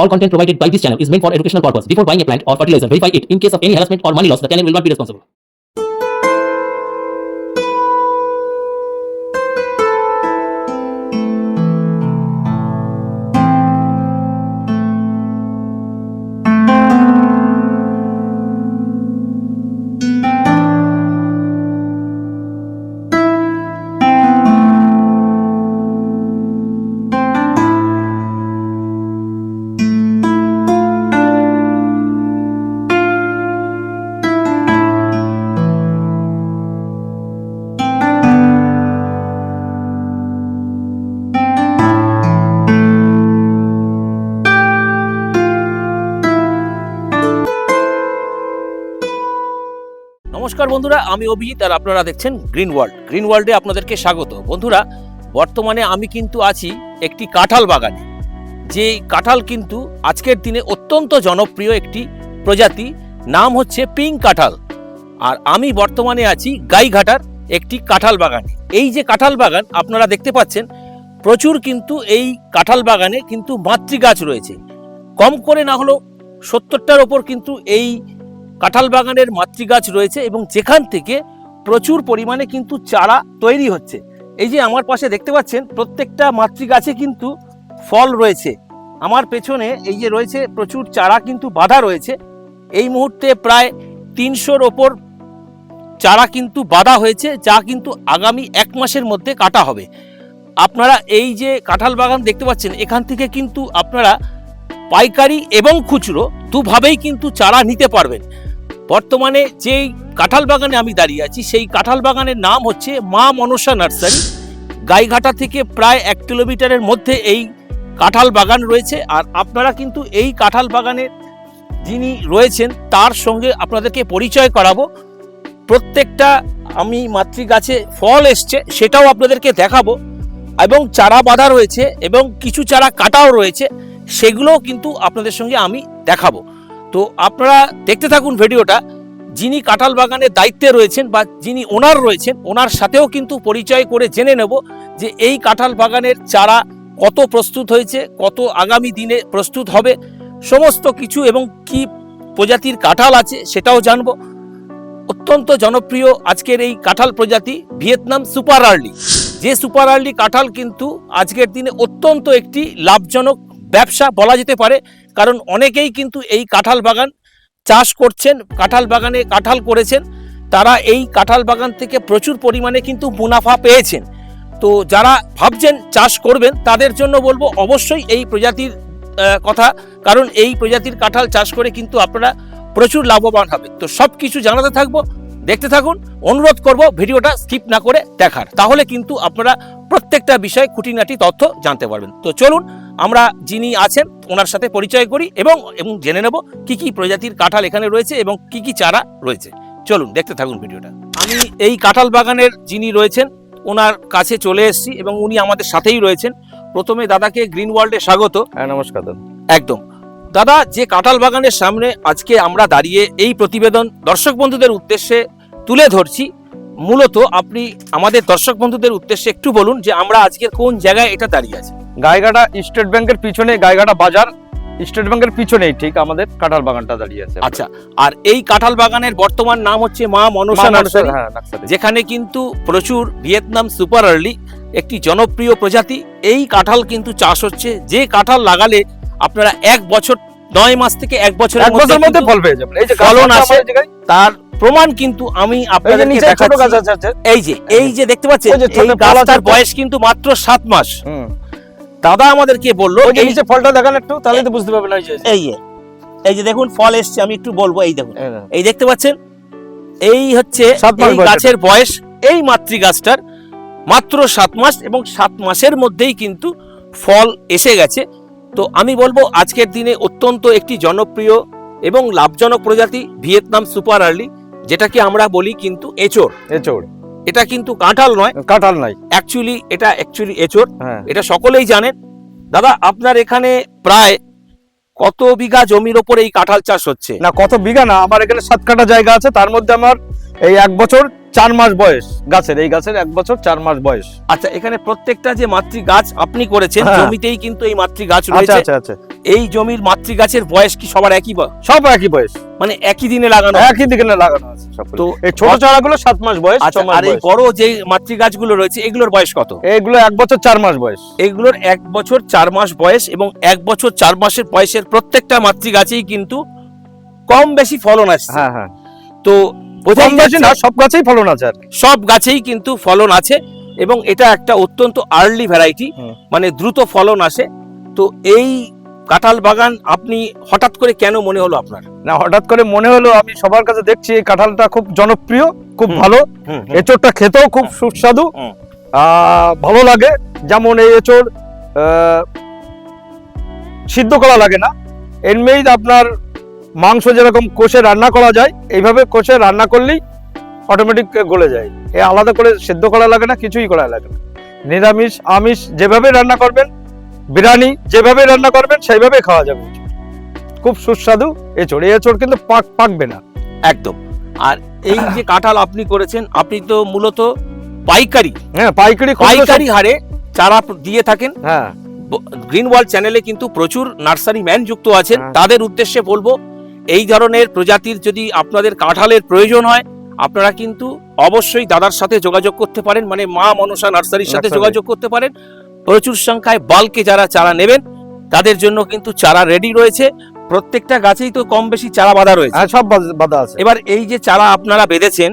All content provided by this channel is meant for educational purpose. Before buying a plant or fertilizer, verify it. In case of any harassment or money loss, the channel will not be responsible. বন্ধুরা, আমি অভিজিৎ আর আপনারা দেখছেন green world green ওয়ার্ল্ডে আপনাদেরকে স্বাগত। বন্ধুরা, বর্তমানে আমি কিন্তু আছি একটি কাঁঠাল বাগানে। যে কাঁঠাল কিন্তু আজকের দিনে অত্যন্ত জনপ্রিয় একটি প্রজাতি, নাম হচ্ছে পিঙ্ক কাঁঠাল। আর আমি বর্তমানে আছি গাইঘাটার একটি কাঁঠাল বাগানে। এই যে কাঁঠাল বাগান, আপনারা দেখতে পাচ্ছেন, প্রচুর কিন্তু এই কাঁঠাল বাগানে কিন্তু মাতৃগাছ রয়েছে। কম করে না হলেও সত্তরটার ওপর কিন্তু এই কাঁঠাল বাগানের মাতৃগাছ রয়েছে এবং যেখান থেকে প্রচুর পরিমাণে কিন্তু চারা তৈরি হচ্ছে। এই যে আমার পাশে দেখতে পাচ্ছেন, প্রত্যেকটা মাতৃগাছে কিন্তু ফল রয়েছে। আমার পেছনে এই যে রয়েছে, প্রচুর চারা কিন্তু বাঁধা রয়েছে। এই মুহূর্তে প্রায় তিনশোর ওপর চারা কিন্তু বাঁধা হয়েছে, যা কিন্তু আগামী এক মাসের মধ্যে কাটা হবে। আপনারা এই যে কাঁঠাল বাগান দেখতে পাচ্ছেন, এখান থেকে কিন্তু আপনারা পাইকারি এবং খুচরো দুভাবেই কিন্তু চারা নিতে পারবেন। বর্তমানে যেই কাঁঠাল বাগানে আমি দাঁড়িয়ে আছি, সেই কাঁঠাল বাগানের নাম হচ্ছে মা মনসা নার্সারি। গাইঘাটা থেকে প্রায় এক কিলোমিটারের মধ্যে এই কাঁঠাল বাগান রয়েছে, আর আপনারা কিন্তু এই কাঁঠাল বাগানের যিনি রয়েছেন, তার সঙ্গে আপনাদেরকে পরিচয় করাবো। প্রত্যেকটা আমি মাতৃগাছে ফল এসছে, সেটাও আপনাদেরকে দেখাবো। এবং চারা বাঁধা রয়েছে, এবং কিছু চারা কাটাও রয়েছে, সেগুলোও কিন্তু আপনাদের সঙ্গে আমি দেখাবো। তো আপনারা দেখতে থাকুন ভিডিওটা। যিনি কাঁঠাল বাগানের দায়িত্বে রয়েছেন বা যিনি ওনার রয়েছেন, ওনার সাথেও কিন্তু পরিচয় করে জেনে নেব যে এই কাঁঠাল বাগানের চারা কত প্রস্তুত হয়েছে, কত আগামী দিনে প্রস্তুত হবে, সমস্ত কিছু এবং কি প্রজাতির কাঁঠাল আছে সেটাও জানব। অত্যন্ত জনপ্রিয় আজকের এই কাঁঠাল প্রজাতি ভিয়েতনাম সুপার আর্লি। যে সুপার আর্লি কাঁঠাল কিন্তু আজকের দিনে অত্যন্ত একটি লাভজনক ব্যবসা বলা যেতে পারে, কারণ অনেকেই কিন্তু এই কাঁঠাল বাগান চাষ করছেন, কাঁঠাল বাগানে কাঁঠাল করেছেন, তারা এই কাঁঠাল বাগান থেকে প্রচুর পরিমাণে কিন্তু মুনাফা পেয়েছেন। তো যারা ভাবছেন চাষ করবেন, তাদের জন্য বলব অবশ্যই এই প্রজাতির কথা, কারণ এই প্রজাতির কাঁঠাল চাষ করে কিন্তু আপনারা প্রচুর লাভবান হবে তো সব কিছু জানাতে থাকব, দেখতে থাকুন, অনুরোধ করব ভিডিওটা স্কিপ না করে দেখার, তাহলে কিন্তু আপনারা প্রত্যেকটা বিষয় খুঁটিনাটি তথ্য জানতে পারবেন। তো চলুন আমরা যিনি আছেন ওনার সাথে পরিচয় করি এবং এবং জেনে নেব কি কি প্রজাতির কাঁঠাল এখানে রয়েছে এবং কি কি চারা রয়েছে। চলুন দেখতে থাকুন ভিডিওটা। আমি এই কাঁঠাল বাগানের যিনি রয়েছেন ওনার কাছে চলে এসেছি এবং উনি আমাদের সাথেই রয়েছেন। প্রথমে দাদাকে গ্রিন ওয়ার্ল্ডে স্বাগত। হ্যাঁ নমস্কার দাদা। একদম। দাদা যে কাঁঠাল বাগানের সামনে আজকে আমরা দাঁড়িয়ে এই প্রতিবেদন দর্শক বন্ধুদের উদ্দেশ্যে তুলে ধরছি মূলত আপনি আমাদের দর্শক বন্ধুদের উদ্দেশ্যে একটু বলুন যে আমরা আজকের কোন জায়গায় এটা দাঁড়িয়ে আছি। গাইঘাটা স্টেট ব্যাংকের পিছনে গায়গাটা বাজার স্টেট ব্যাংকের পিছনেই ঠিক আমাদের কাঁঠাল বাগানটা দাঁড়িয়ে আছে। আচ্ছা আর এই কাঁঠাল বাগানের বর্তমান নাম হচ্ছে মা মনসা নার্সারি হ্যাঁ যেখানে কিন্তু প্রচুর ভিয়েতনাম সুপার আর্লি একটি জনপ্রিয় প্রজাতি। এই কাঁঠাল কিন্তু চাষ হচ্ছে যে কাঁঠাল লাগালে আপনারা এক বছর নয় মাস থেকে এক বছরের এক বছরের মধ্যে ফল পেয়ে যাবেন। এই যে ফলন আসে। তার প্রমাণ কিন্তু আমি আপনাদেরকে দেখাচ্ছি। আছে আছে। এই যে এই যে দেখতে পাচ্ছেন এই গাছটার বয়স কিন্তু মাত্র সাত মাস। হুম। দাদা আমাদেরকে বলল এই নিচে ফলটা দেখান একটু তাহলে তো বুঝতে পারবেন এই যে এই যে এই যে দেখুন ফল এসছে আমি একটু বলব এই দেখুন। এই দেখতে পাচ্ছেন? এই হচ্ছে এই গাছের বয়স। এই মাতৃ গাছটার মাত্র সাত মাস এবং সাত মাসের মধ্যেই কিন্তু ফল এসে গেছে। তো আমি বলব আজকের দিনে অত্যন্ত একটি জনপ্রিয় এবং লাভজনক প্রজাতি ভিয়েতনাম সুপার আর্লি যেটাকে আমরা বলি কিন্তু এচোর এচোড়। এটা কিন্তু কাঁঠাল নয়। কাঁঠাল নাই। অ্যাকচুয়ালি এটা অ্যাকচুয়ালি এচোর এটা সকলেই জানেন। দাদা আপনার এখানে প্রায় কত বিঘা জমির ওপর এই কাঁঠাল চাষ হচ্ছে? না কত বিঘা না আমার এখানে সাত কাটা জায়গা আছে। তার মধ্যে আমার এই এক বছর চার মাস বয়স গাছের এই গাছের এক বছর চার মাস বয়স। আচ্ছা এখানে প্রত্যেকটা যে মাতৃ গাছ আপনি করেছেন হ্যাঁ। জমিতেই কিন্তু এই মাতৃ গাছ আচ্ছা রয়েছে। আচ্ছা আচ্ছা। এই জমির মাতৃ গাছের বয়স কি সবার একই ব- সব একই বয়স। মানে একই দিনে লাগানো একই দিনে লাগানো আছে তো এই ছোট চারাগুলো সাত মাস বয়স আচ্ছা আর এই বড় যে মাতৃ গাছগুলো রয়েছে এগুলোর বয়স কত? এইগুলো এক বছর চার মাস বয়স। এগুলোর এক বছর চার মাস বয়স এবং এক বছর চার মাসের বয়সের প্রত্যেকটা মাতৃ গাছেই কিন্তু কম বেশি ফলন আসছে। হ্যাঁ হ্যাঁ। তো বেশি যাচ্ছে না সব গাছেই ফলন আছে সব গাছেই কিন্তু ফলন আছে এবং এটা একটা অত্যন্ত আর্লি ভ্যারাইটি মানে দ্রুত ফলন আসে। তো এই কাঁঠাল বাগান আপনি হঠাৎ করে কেন মনে হলো আপনার? না হঠাৎ করে মনে হলো আমি সবার কাছে দেখছি এই কাঁঠালটা খুব জনপ্রিয় খুব ভালো। এঁচড়টা খেতেও খুব সুস্বাদু। ভালো লাগে। যেমন এই এঁচড় সিদ্ধ করা লাগে না। এমনিই আপনার মাংস যেরকম কষে রান্না করা যায় এইভাবে কষে রান্না করলেই অটোমেটিক গলে যায়। এ আলাদা করে সেদ্ধ করা লাগে না কিছুই করা লাগে না। নিরামিষ আমিষ যেভাবে রান্না করবেন বিরিয়ানি যেভাবে রান্না করবেন সেইভাবে খাওয়া যাবে। খুব সুস্বাদু এঁচড়। এঁচড় কিন্তু পাক পাকবে না। একদম। আর এই যে কাঁঠাল আপনি করেছেন আপনি তো মূলত পাইকারি। হ্যাঁ পাইকারি পাইকারি হারে চারা দিয়ে থাকেন। হ্যাঁ। গ্রিন ওয়ার্ল্ড চ্যানেলে কিন্তু প্রচুর নার্সারি ম্যান যুক্ত আছেন। হ্যাঁ। তাদের উদ্দেশ্যে বলব এই ধরনের প্রজাতির যদি আপনাদের কাঁঠালের প্রয়োজন হয় আপনারা কিন্তু অবশ্যই দাদার সাথে যোগাযোগ করতে পারেন। মানে মা মনসা নার্সারির সাথে যোগাযোগ করতে পারেন। প্রচুর সংখ্যায় বাল্কে যারা চারা নেবেন তাদের জন্য কিন্তু চারা রেডি রয়েছে। প্রত্যেকটা গাছেই তো কম বেশি চারা বাঁধা রয়েছে। হ্যাঁ সব বাধা আছে। এবার এই যে চারা আপনারা বেঁধেছেন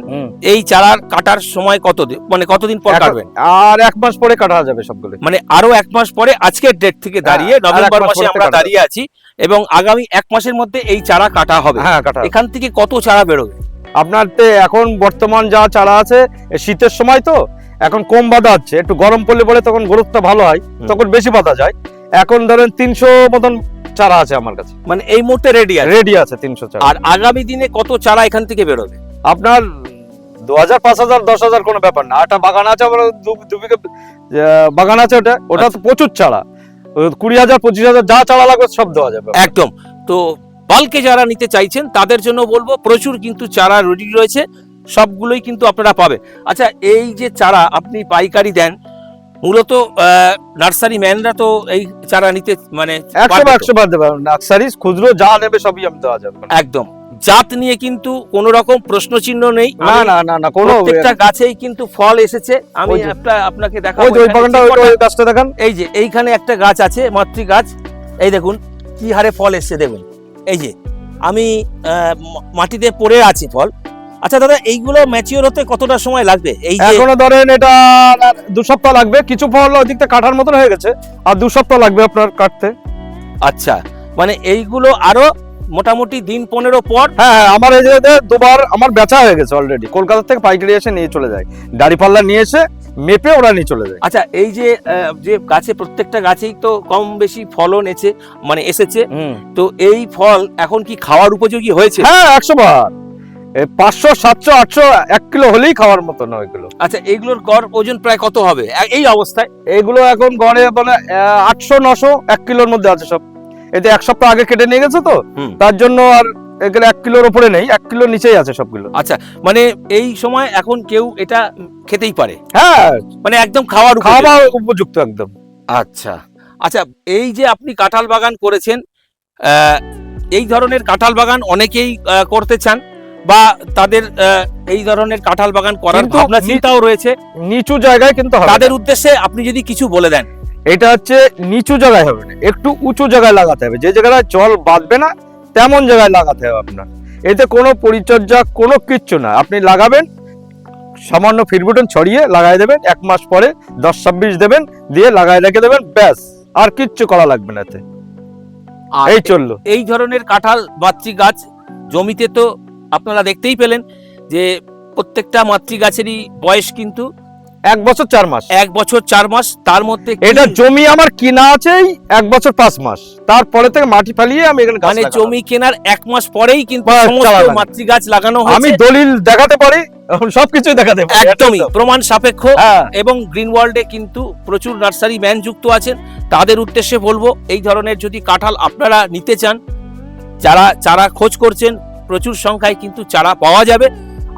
এই চারার কাটার সময় কত মানে কতদিন পর কাটবেন? আর এক মাস পরে কাটা যাবে সবগুলো। মানে আরও এক মাস পরে আজকের ডেট থেকে দাঁড়িয়ে হ্যাঁ, এক নভেম্বর মাসে আমরা দাঁড়িয়ে আছি এবং আগামী এক মাসের মধ্যে এই চারা কাটা হবে। হ্যাঁ কাটা এখান থেকে কত চারা বেরোবে? আপনার এখন বর্তমান যা চারা আছে শীতের সময় তো এখন কম বাঁধা আছে একটু গরম পড়লে পরে তখন গ্রোথটা ভালো হয় তখন বেশি বাঁধা যায়। এখন ধরেন তিনশো মতন চারা আছে আমার কাছে। মানে এই মুহূর্তে রেডি আছে? রেডি আছে তিনশো চারা। আর আগামী দিনে কত চারা এখান থেকে বেরোবে? আপনার দু হাজার পাঁচ হাজার দশ হাজার কোনো ব্যাপার না। একটা বাগান আছে আমার দু- দু বিঘে আহ, বাগান আছে ওটা ওটা তো প্রচুর চারা। কুড়ি হাজার পঁচিশ হাজার যা চারা লাগবে সব দেওয়া যাবে। একদম। তো বাল্কে যারা নিতে চাইছেন তাদের জন্য বলব প্রচুর কিন্তু চারা রেডি রয়েছে। সবগুলোই কিন্তু আপনারা পাবে আচ্ছা এই যে চারা আপনি পাইকারি দেন মূলত নার্সারি ম্যানরা তো এই চারা নিতে মানে একশো পারবে বা একশো বার দেবে নার্সারি খুচরো যা নেবে সবই আমি দেওয়া যাবে। একদম। জাত নিয়ে কিন্তু কোনো রকম প্রশ্ন চিহ্ন নেই। না না না না কোনো প্রত্যেকটা গাছেই কিন্তু ফল এসেছে। আমি একটা আপনাকে দেখাবো ওই বাগানটা ওই- গাছটা দেখান। এই যে এইখানে একটা গাছ আছে মাতৃ গাছ। এই দেখুন কি হারে ফল এসছে দেখুন। এই যে আমি আহ, মাটিতে পড়ে আছে ফল। আচ্ছা দাদা এইগুলো ম্যাচিওর হতে কতটা সময় লাগবে? এই এখনও ধরেন এটা দু সপ্তাহ লাগবে কিছু ফল ওই দিকটা কাটার মতন হয়ে গেছে আর দু সপ্তাহ লাগবে আপনার কাটতে। আচ্ছা মানে এইগুলো আরও মোটামুটি দিন পনেরো পর? হ্যাঁ হ্যাঁ আমার এই যে দুবার আমার বেচা হয়ে গেছে অলরেডি কলকাতা থেকে পাইকারি এসে নিয়ে চলে যায়। দাড়িপাল্লা নিয়ে এসে মেপে ওরা নিয়ে চলে যায়। আচ্ছা এই যে যে গাছে প্রত্যেকটা গাছেই তো কম বেশি ফলন এসে মানে এসেছে। তো এই ফল এখন কি খাওয়ার উপযোগী হয়েছে? হ্যাঁ একশো বার। পাঁচশো সাতশো আটশো এক কিলো হলেই খাওয়ার মতো না ওইগুলো আচ্ছা এইগুলোর গড় ওজন প্রায় কত হবে? এই অবস্থায়? এগুলো এখন গড়ে মানে আটশো নশো এক কিলোর মধ্যে আছে সব। এতে এক সপ্তাহ আগে কেটে নিয়ে গেছে তো তার জন্য আর এগুলো এক কিলোর উপরে নেই এক কিলোর নিচেই আছে সবগুলো। আচ্ছা মানে এই সময় এখন কেউ এটা খেতেই পারে? হ্যাঁ। মানে একদম খাওয়ার খাওয়া উপযুক্ত একদম। আচ্ছা। আচ্ছা এই যে আপনি কাঁঠাল বাগান করেছেন এই ধরনের কাঁঠাল বাগান অনেকেই করতে চান। বা তাদের এই ধরনের কাঁঠাল বাগান করার ভাবনা চিন্তাও রয়েছে। নিচু জায়গায় কিন্তু তাদের উদ্দেশ্যে আপনি যদি কিছু বলে দেন। এটা হচ্ছে নিচু জায়গায় হবে না একটু উঁচু জায়গায় লাগাতে হবে। যে জায়গায় জল বাঁধবে না তেমন জায়গায় লাগাতে হবে আপনার। এতে কোনো পরিচর্যা কোনো কিচ্ছু না। আপনি লাগাবেন সামান্য ফিরবুটন ছড়িয়ে লাগাই দেবেন এক মাস পরে দশ ছাব্বিশ দেবেন দিয়ে লাগাই রেখে দেবেন ব্যাস। আর কিচ্ছু করা লাগবে না এতে। এই চলল। এই ধরনের কাঁঠাল মাতৃ গাছ জমিতে তো আপনারা দেখতেই পেলেন যে প্রত্যেকটা মাতৃ গাছেরই বয়স কিন্তু এক বছর চার মাস। এক বছর চার মাস তার মধ্যে এটা জমি আমার কিনা আছেই এক বছর পাঁচ মাস। তারপরে থেকে মাটি ফালিয়ে আমি এখানে মানে জমি কেনার এক মাস পরেই কিন্তু সমস্ত লাগানো। মাতৃ গাছ লাগানো আমি দলিল দেখাতে পারি এখন সবকিছুই দেখাতে পারি। একদমই প্রমাণ সাপেক্ষ। হ্যাঁ। এবং গ্রিন ওয়ার্ল্ডে কিন্তু প্রচুর নার্সারি ম্যান যুক্ত আছেন। তাদের উদ্দেশ্যে বলব এই ধরনের যদি কাঁঠাল আপনারা নিতে চান যারা চারা খোঁজ করছেন প্রচুর সংখ্যায় কিন্তু চারা পাওয়া যাবে।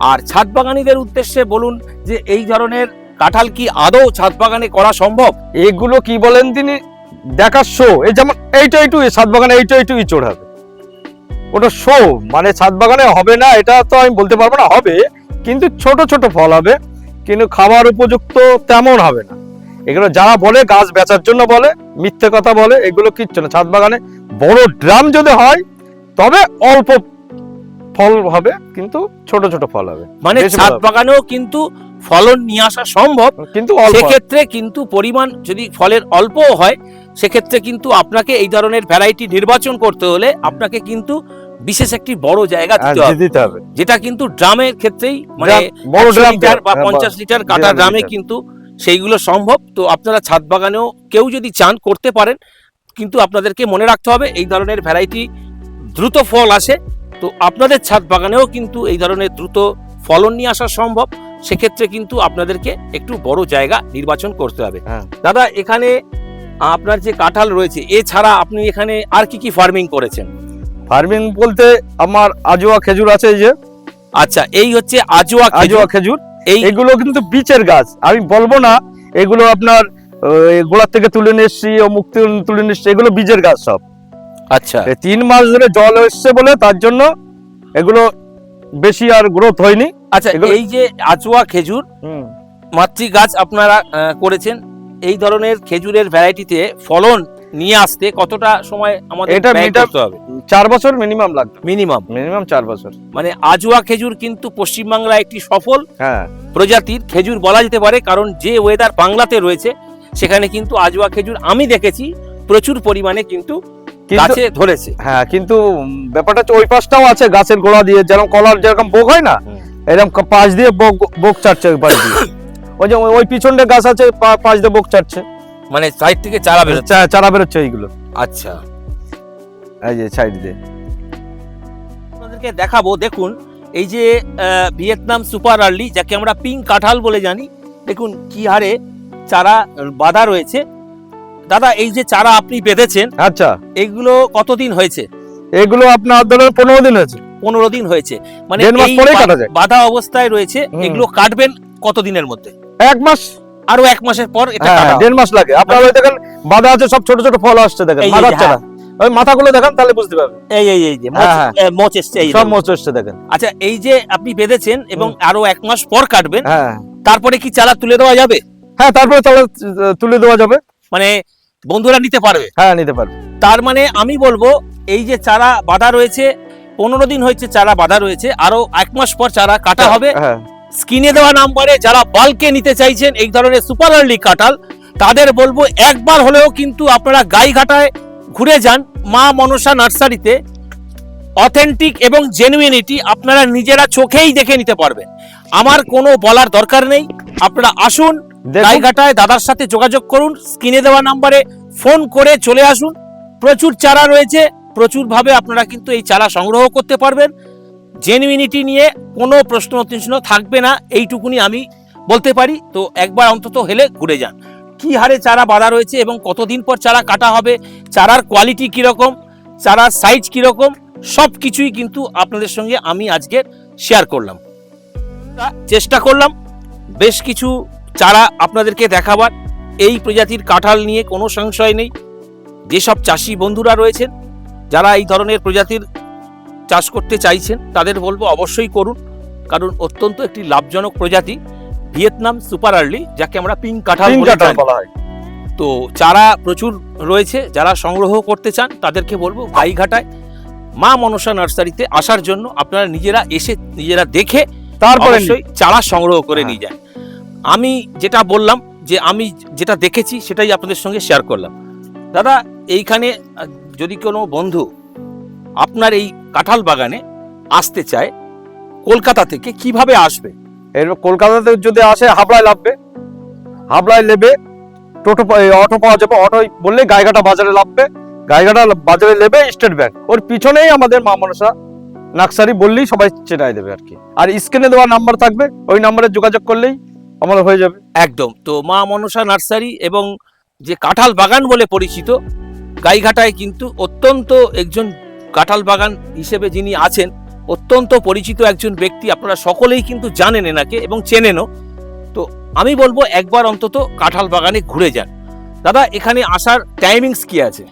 আর ছাদ বাগানিদের উদ্দেশ্যে বলুন যে এই ধরনের কাঁঠাল কি আদৌ ছাদ বাগানে করা সম্ভব? এগুলো কি বলেন তিনি? দেখার শো এই যেমন এইটা একটু ছাদ বাগানে এইটা একটু ইচড় হবে। ওটা শো মানে ছাদ বাগানে হবে না, এটা তো আমি বলতে পারব না, হবে, কিন্তু ছোট ছোট ফল হবে, কিন্তু খাবার উপযুক্ত তেমন হবে না। এগুলো যারা বলে, গাছ বেচার জন্য বলে, মিথ্যে কথা বলে, এগুলো কিচ্ছু না। ছাদ বাগানে বড় ড্রাম যদি হয়, তবে অল্প ফল হবে কিন্তু ছোট ছোট ফল হবে। মানে ছাদ বাগানেও কিন্তু ফলন নিয়ে আসা সম্ভব। কিন্তু সেক্ষেত্রে কিন্তু পরিমাণ যদি ফলের অল্পও হয় সেক্ষেত্রে কিন্তু আপনাকে এই ধরনের ভ্যারাইটি নির্বাচন করতে হলে আপনাকে কিন্তু বিশেষ একটি বড় জায়গা হ্যাঁ, দিতে হবে। যেটা কিন্তু ড্রামের ক্ষেত্রেই মানে বড় ড্রাম লিটার বা হ্যাঁ, পঞ্চাশ লিটার কাটা ড্রামে কিন্তু সেইগুলো সম্ভব। তো আপনারা ছাদ বাগানেও কেউ যদি চান করতে পারেন কিন্তু আপনাদেরকে মনে রাখতে হবে এই ধরনের ভ্যারাইটি দ্রুত ফল আসে। তো আপনাদের ছাদ বাগানেও কিন্তু এই ধরনের দ্রুত ফলন নিয়ে আসা সম্ভব। সেক্ষেত্রে কিন্তু আপনাদেরকে একটু বড় জায়গা নির্বাচন করতে হবে। হ্যাঁ। দাদা এখানে আপনার যে কাঁঠাল রয়েছে এছাড়া আপনি এখানে আর কি কি ফার্মিং করেছেন? ফার্মিং বলতে আমার আজোয়া খেজুর আছে এই যে। আচ্ছা এই হচ্ছে আজোয়া আজোয়া খেজুর। এই এগুলো কিন্তু বীচের গাছ। আমি বলব না এগুলো আপনার গোড়ার থেকে তুলে নিয়ে এসছি ও মুখ তুলে নিয়ে এসছি এগুলো বীজের গাছ সব। আচ্ছা। এই তিন মাস ধরে জল এসছে বলে তার জন্য এগুলো বেশি আর গ্রোথ হয়নি। আচ্ছা এই যে আচুয়া খেজুর মাতৃ গাছ আপনারা করেছেন এই ধরনের খেজুরের ভ্যারাইটিতে ফলন নিয়ে আসতে কতটা সময় আমাদের এটা করতে হবে? চার বছর মিনিমাম লাগবে। মিনিমাম মিনিমাম চার বছর। মানে আজুয়া খেজুর কিন্তু পশ্চিমবাংলায় একটি সফল হ্যাঁ। প্রজাতির খেজুর বলা যেতে পারে কারণ যে ওয়েদার বাংলাতে রয়েছে সেখানে কিন্তু আজুয়া খেজুর আমি দেখেছি প্রচুর পরিমাণে কিন্তু গাছে ধরেছে। হ্যাঁ কিন্তু ব্যাপারটা হচ্ছে ওই পাশটাও আছে গাছের গোড়া দিয়ে যেরকম কলার যেরকম বোক হয় না। এরকম পাশ দিয়ে বোক বোক চাটছে ওই পাশ দিয়ে। ওই যে ওই- পিছনটা গাছ আছে পা- পাশ দিয়ে বোক চাটছে। মানে সাইড থেকে চারা বেরোচ্ছে? চারা বেরোচ্ছে এইগুলো। আচ্ছা। এই যে সাইড দিয়ে। আপনাদেরকে দেখাবো দেখুন এই যে ভিয়েতনাম সুপার আর্লি যাকে আমরা পিঙ্ক কাঁঠাল বলে জানি দেখুন কি হারে চারা বাঁধা রয়েছে। দাদা এই যে চারা আপনি বেঁধেছেন আচ্ছা। এগুলো কতদিন হয়েছে? এগুলো আপনার ধরেন পনেরো দিন হয়েছে। পনেরো দিন হয়েছে। মানে। বাঁধা অবস্থায় রয়েছে এগুলো কাটবেন কতদিনের মধ্যে? এক মাস। আরও এক মাসের পর এটা হ্যাঁ হবে। দেড় মাস লাগে। আপনার ওই দেখেন বাঁধা আছে সব ছোট ছোট ফল আসছে দেখেন মাথার হ্যাঁ। চারা। ওই মাথাগুলো দেখেন তাহলে বুঝতে পারবেন। এই এই এই যে হ্যাঁ, হ্যাঁ। মোচ- এসছে এই সব। মোচ আসছে দেখেন। আচ্ছা এই যে আপনি বেঁধেছেন এবং আরও এক মাস পর কাটবেন হ্যাঁ। তারপরে কি চারা তুলে দেওয়া যাবে? হ্যাঁ তারপরে আহ, তুলে দেওয়া যাবে। মানে বন্ধুরা নিতে পারবে। হ্যাঁ নিতে পারবে। তার মানে আমি বলব এই যে চারা বাঁধা রয়েছে পনেরো দিন হয়েছে চারা বাঁধা রয়েছে আরও এক মাস পর চারা কাটা হবে। হ্যাঁ। স্ক্রিনে দেওয়া নাম্বারে যারা বাল্কে নিতে চাইছেন এই ধরনের সুপার আর্লি কাঁঠাল তাদের বলব একবার হলেও কিন্তু আপনারা গাইঘাটায় ঘুরে যান মা মনসা নার্সারিতে। অথেন্টিক এবং জেনুইনিটি আপনারা নিজেরা চোখেই দেখে নিতে পারবেন। আমার কোনো বলার দরকার নেই। আপনারা আসুন গাইঘাটায় দাদার সাথে যোগাযোগ করুন, স্ক্রিনে দেওয়া নাম্বারে ফোন করে চলে আসুন। প্রচুর চারা রয়েছে, প্রচুরভাবে আপনারা কিন্তু এই চারা সংগ্রহ করতে পারবেন। জেনুইনিটি নিয়ে কোনো প্রশ্ন প্রশ্ন থাকবে না, এইটুকুনি আমি বলতে পারি। তো একবার অন্তত হেলে ঘুরে যান। কি হারে চারা বাঁধা রয়েছে এবং কতদিন পর চারা কাটা হবে, চারার কোয়ালিটি কীরকম, চারার সাইজ কীরকম সব কিছুই কিন্তু আপনাদের সঙ্গে আমি আজকে শেয়ার করলাম। চেষ্টা করলাম, বেশ কিছু চারা আপনাদেরকে দেখাবার এই প্রজাতির কাঁঠাল নিয়ে কোনো সংশয় নেই। যেসব চাষি বন্ধুরা রয়েছেন যারা এই ধরনের প্রজাতির চাষ করতে চাইছেন তাদের বলব অবশ্যই করুন। কারণ অত্যন্ত একটি লাভজনক প্রজাতি ভিয়েতনাম সুপার আর্লি যাকে আমরা পিঙ্ক কাঁঠাল বলে হয়। তো চারা প্রচুর রয়েছে যারা সংগ্রহ করতে চান তাদেরকে বলব গাইঘাটায় মা মনসা নার্সারিতে আসার জন্য আপনারা নিজেরা এসে নিজেরা দেখে তারপরে চারা সংগ্রহ করে হ্যাঁ। নিয়ে যান। আমি যেটা বললাম, যে আমি যেটা দেখেছি সেটাই আপনাদের সঙ্গে শেয়ার করলাম। দাদা, এইখানে, যদি কোনো বন্ধু আপনার এই কাঁঠাল বাগানে আসতে চায়, কলকাতা থেকে কীভাবে আসবে? এর কলকাতাতে যদি আসে, হাবড়ায় লাভবে। হাবড়ায় নেবে, টোটো অটো পাওয়া যাবে। অটো বললে গাইঘাটা বাজারে লাভবে। গাইঘাটা বাজারে নেবে স্টেট ব্যাংক ওর পিছনেই আমাদের মা মনসা নার্সারি বললেই সবাই চেনাই দেবে আর কি। আর স্ক্রিনে দেওয়া নাম্বার থাকবে, ওই নাম্বারে যোগাযোগ করলেই আমাদের হয়ে যাবে। একদম। তো মা মনসা নার্সারি এবং যে কাঁঠাল বাগান বলে পরিচিত, গাইঘাটায় কিন্তু অত্যন্ত একজন কাঁঠাল বাগান হিসেবে যিনি আছেন, অত্যন্ত পরিচিত একজন ব্যক্তি, আপনারা সকলেই কিন্তু জানেন এনাকে এবং চেনেনও। তো আমি বলব একবার অন্তত কাঁঠাল বাগানে ঘুরে যান। দাদা, এখানে আসার টাইমিংস কি আছে?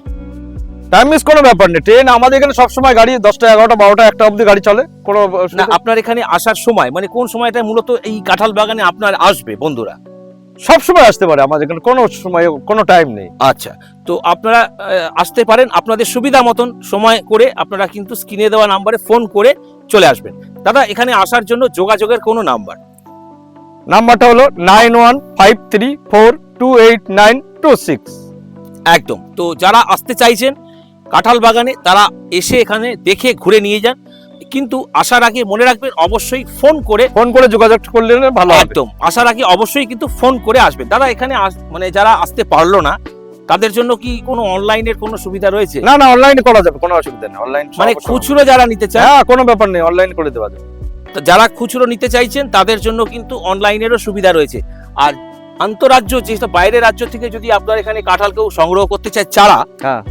টাইম মিস কোনো ব্যাপার নেই। ট্রেন আমাদের এখানে সবসময় গাড়ি দশটা এগারোটা বারোটা একটা অবধি গাড়ি চলে। কোনো না আপনার এখানে আসার সময় মানে কোন সময়টা মূলত এই কাঁঠাল বাগানে আপনার আসবে বন্ধুরা? সব সময় আসতে পারে আমাদের এখানে কোনো সময় কোনো টাইম নেই। আচ্ছা তো আপনারা আসতে পারেন আপনাদের সুবিধা মতন সময় করে আপনারা কিন্তু স্ক্রিনে দেওয়া নাম্বারে ফোন করে চলে আসবেন। দাদা এখানে আসার জন্য যোগাযোগের কোনো নাম্বার? নাম্বারটা হলো nine one five three four two eight nine two six একদম তো যারা আসতে চাইছেন কাঁঠাল বাগানে তারা এসে এখানে দেখে ঘুরে নিয়ে যান। কিন্তু আসার আগে মনে রাখবেন অবশ্যই ফোন করে ফোন করে যোগাযোগ করলে ভালো একদম আসার আগে অবশ্যই কিন্তু ফোন করে আসবেন। দাদা এখানে মানে যারা আসতে পারল না তাদের জন্য কি কোনো অনলাইনের কোনো সুবিধা রয়েছে? না না অনলাইনে করা যাবে কোনো অসুবিধা নেই। অনলাইন মানে খুচরো যারা নিতে চায়? হ্যাঁ কোনো ব্যাপার নেই অনলাইন করে দেওয়া যাবে। তো যারা খুচরো নিতে চাইছেন তাদের জন্য কিন্তু অনলাইনেরও সুবিধা রয়েছে। আর আন্তরাজ্য যেটা বাইরের রাজ্য থেকে যদি আপনার এখানে কাঁঠাল কেউ সংগ্রহ করতে চায় চারা হ্যাঁ।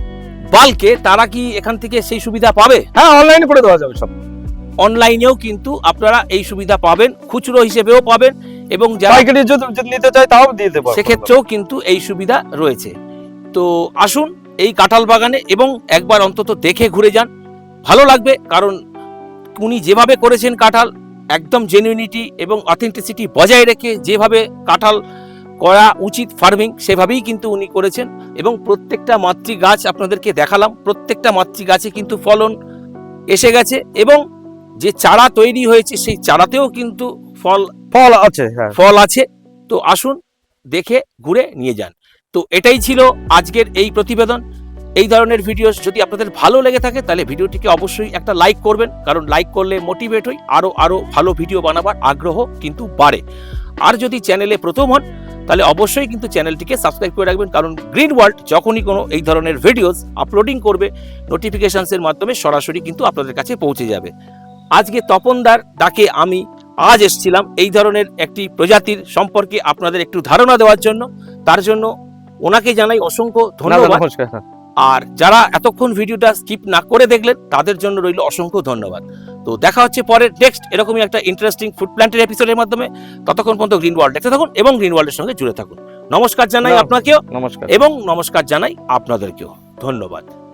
বালকে তারা কি এখান থেকে সেই সুবিধা পাবে? হ্যাঁ অনলাইনে করে দেওয়া যাবে সব। অনলাইনেও কিন্তু আপনারা এই সুবিধা পাবেন খুচরো হিসেবেও পাবেন এবং পাইকারি যদি নিতে চাই তাও সেক্ষেত্রেও কিন্তু এই সুবিধা রয়েছে। তো আসুন এই কাঁঠাল বাগানে এবং একবার অন্তত দেখে ঘুরে যান। ভালো লাগবে কারণ উনি যেভাবে করেছেন কাঁঠাল একদম জেনুইনিটি এবং অথেন্টিসিটি বজায় রেখে যেভাবে কাঁঠাল করা উচিত ফার্মিং সেভাবেই কিন্তু উনি করেছেন এবং প্রত্যেকটা মাতৃ গাছ আপনাদেরকে দেখালাম প্রত্যেকটা মাতৃ গাছে কিন্তু ফলন এসে গেছে এবং যে চারা তৈরি হয়েছে সেই চারাতেও কিন্তু ফল ফল আছে হ্যাঁ। ফল আছে। তো আসুন দেখে ঘুরে নিয়ে যান। তো এটাই ছিল আজকের এই প্রতিবেদন। এই ধরনের ভিডিও যদি আপনাদের ভালো লেগে থাকে তাহলে ভিডিওটিকে অবশ্যই একটা লাইক করবেন। কারণ লাইক করলে মোটিভেট হই আরও আরও ভালো ভিডিও বানাবার আগ্রহ কিন্তু বাড়ে। আর যদি চ্যানেলে প্রথম হন তাহলে অবশ্যই কিন্তু চ্যানেলটিকে সাবস্ক্রাইব করে রাখবেন কারণ গ্রিন ওয়ার্ল্ড যখনই কোনো এই ধরনের ভিডিওস আপলোডিং করবে নোটিফিকেশানসের মাধ্যমে সরাসরি কিন্তু আপনাদের কাছে পৌঁছে যাবে। আজকে তপনদার ডাকে আমি আজ এসছিলাম এই ধরনের একটি প্রজাতির সম্পর্কে আপনাদের একটু ধারণা দেওয়ার জন্য। তার জন্য ওনাকে জানাই অসংখ্য ধন্যবাদ। নমস্কার। আর যারা এতক্ষণ ভিডিওটা স্কিপ না করে দেখলেন তাদের জন্য রইল অসংখ্য ধন্যবাদ। তো দেখা হচ্ছে পরের নেক্সট এরকমই একটা ইন্টারেস্টিং ফুড প্ল্যান্টের এপিসোডের মাধ্যমে। ততক্ষণ পর্যন্ত গ্রিন ওয়ার্ল্ড দেখতে থাকুন এবং গ্রিন ওয়ার্ল্ডের সঙ্গে জুড়ে থাকুন। নমস্কার জানাই আপনাকেও নমস্কার। এবং নমস্কার জানাই আপনাদেরকেও। ধন্যবাদ।